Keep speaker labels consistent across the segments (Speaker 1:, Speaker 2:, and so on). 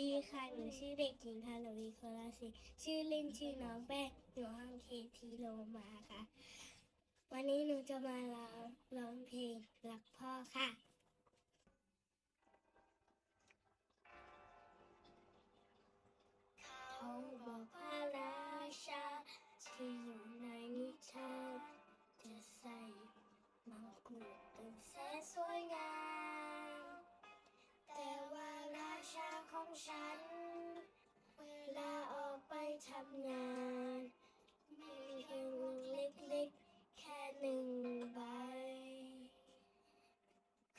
Speaker 1: ดีค่ะ หนูชื่อเด็กหญิงฮาโลวีโคลาสิชื่อเล่นชื่อน้องแป้งหนูห้องเคทีโลมาค่ะ วันนี้หนูจะมาร้องร้องเพลงรักพ่อค่ะเขาบอกพระราชาที่อยู่ใน ฉัน เวลาออกไปทำงานมีเพียงเล็กๆ แค่หนึ่งใบ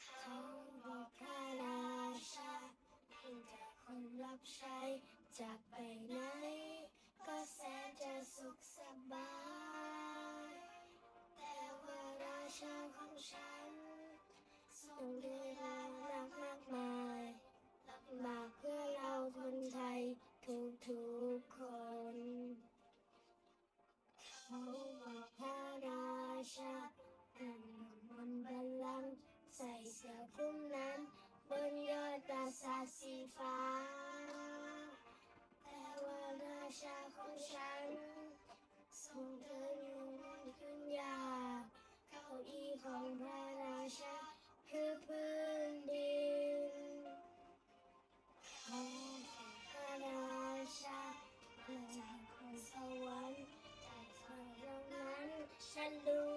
Speaker 1: เขาบอกพระราชาเพียงแต่คนรับใช้จากไปไหน ก็แสนจะสุขสบาย แต่ว่าราชาของฉันส่งเรือ คลุมนั้น บนยอดปราสาทสีฟ้า แต่ว่าราชาของฉันทรงเดินอยู่บนพื้นหญ้าเก้าอี้ของพระราชาคือพื้นดินของพระราชาเพื่อจากคนสวรรค์แต่ฟังเรื่องนั้นฉันรู้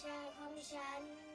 Speaker 1: ชาของฉัน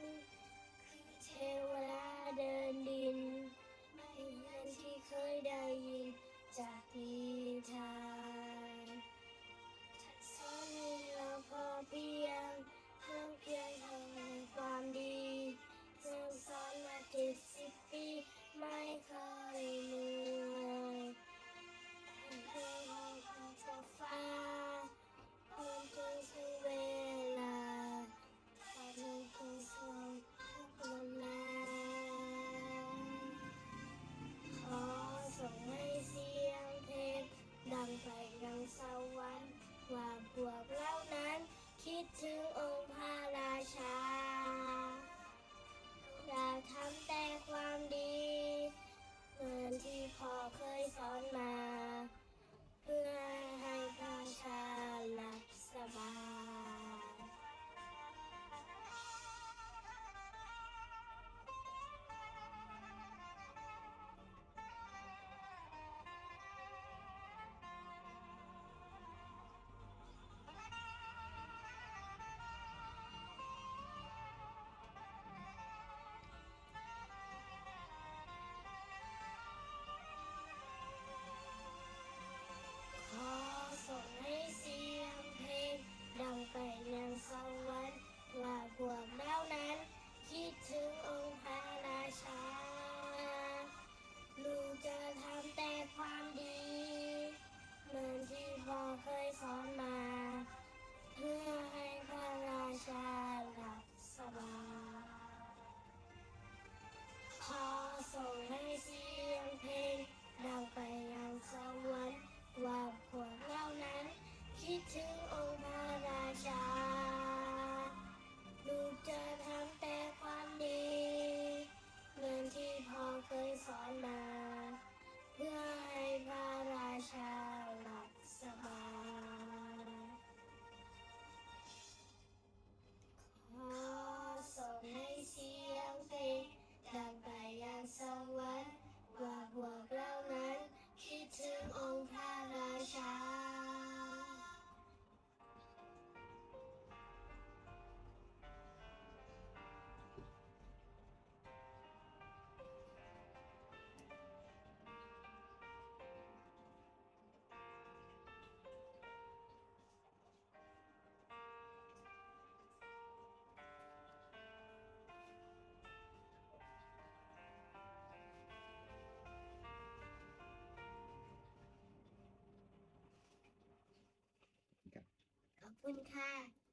Speaker 1: ขอบคุณค่ะ